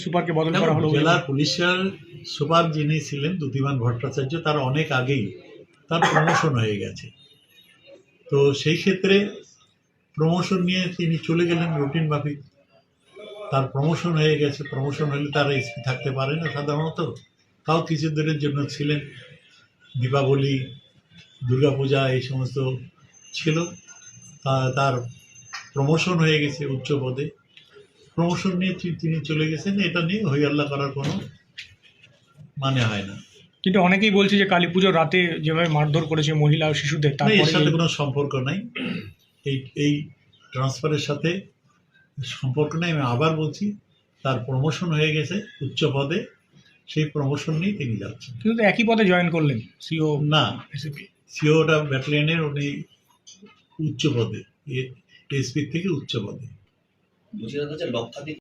সুপারকে বদল করা হলো জেলার পুলিশের সুপার যিনি ছিলেন দ্যুতিমান ভট্টাচার্য তার অনেক আগেই তার প্রমোশন হয়ে গেছে। তো সেই ক্ষেত্রে প্রমোশন নিয়ে তিনি চলে গেলেন রুটিন মাফিক। তার প্রমোশন হয়ে গেছে প্রমোশন হলে তার এসপি থাকতে পারে না সাধারণত। তাও কিছু দিনের জন্য ছিলেন। দীপাবলি দুর্গাপূজা এই সমস্ত ছিল। তার প্রমোশন হয়ে গেছে উচ্চ পদে প্রমোশন নিয়ে তিনি চলে গেছেন এটা নিয়ে হইয়াল্লা করার কোনো মানে হয় না। কিন্তু অনেকেই বলছে যে কালী পুজোর রাতে যেভাবে মারধর করেছে মহিলা ও শিশুদের না, এর সাথে কোনো সম্পর্ক নাই। এই এই ট্রান্সফারের সাথে সম্পর্ক নেই আমি আবার বলছি তার প্রমোশন হয়ে গেছে উচ্চ পদে সেই প্রমোশন নিয়ে তিনি যাচ্ছেন। কিন্তু একই পদে জয়েন করলেন সিও না এসিপি সিওটা ব্যাটালিয়নের উনি উচ্চ পদে এসপি থেকে উচ্চ পদে। বলছি দাদা যে লক্ষাধিক